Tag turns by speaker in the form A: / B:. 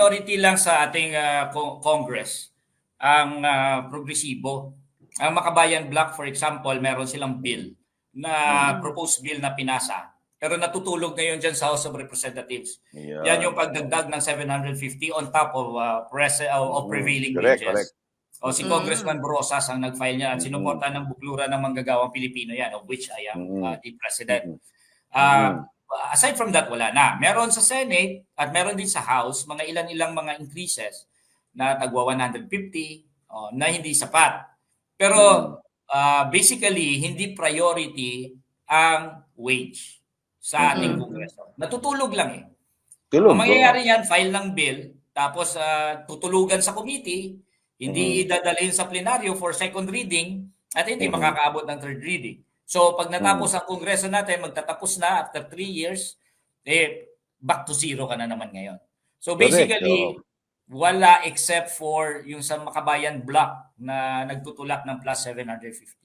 A: minority lang sa ating co- Congress ang ah, progresibo. Ang Makabayan Bloc, for example, meron silang bill na proposed bill na pinasa. Pero natutulog ngayon dyan sa House of Representatives.
B: Yeah.
A: Yan yung pagdagdag ng 750 on top of uh, pres- uh, of
B: Mm,
A: prevailing
B: correct,
A: wages.
B: correct.
A: O si Congressman Brosas ang nag-file niya at
B: Mm.
A: sinuporta ng bukluran ng manggagawang Pilipino yan, of which I am
B: Mm.
A: uh, the president.
B: Mm.
A: Uh, Aside from that, wala na. Meron sa Senate at meron din sa House mga ilan-ilang mga increases na tagwa 150 o, na hindi sapat. Pero uh, basically, hindi priority ang wage sa ating
C: Mhm.
A: Kongreso. Natutulog lang eh.
B: Tulog.
A: Ang mangyayari yan, file ng bill, tapos ah, tutulugan sa committee, hindi dadalhin sa plenaryo for second reading, at hindi
B: Mhm.
A: makakaabot ng third reading. So pag natapos ang kongreso natin, magtatapos na after three years, eh, back to zero ka na naman ngayon. So basically, wala except for yung sa Makabayan Block na nagtutulak ng plus 750.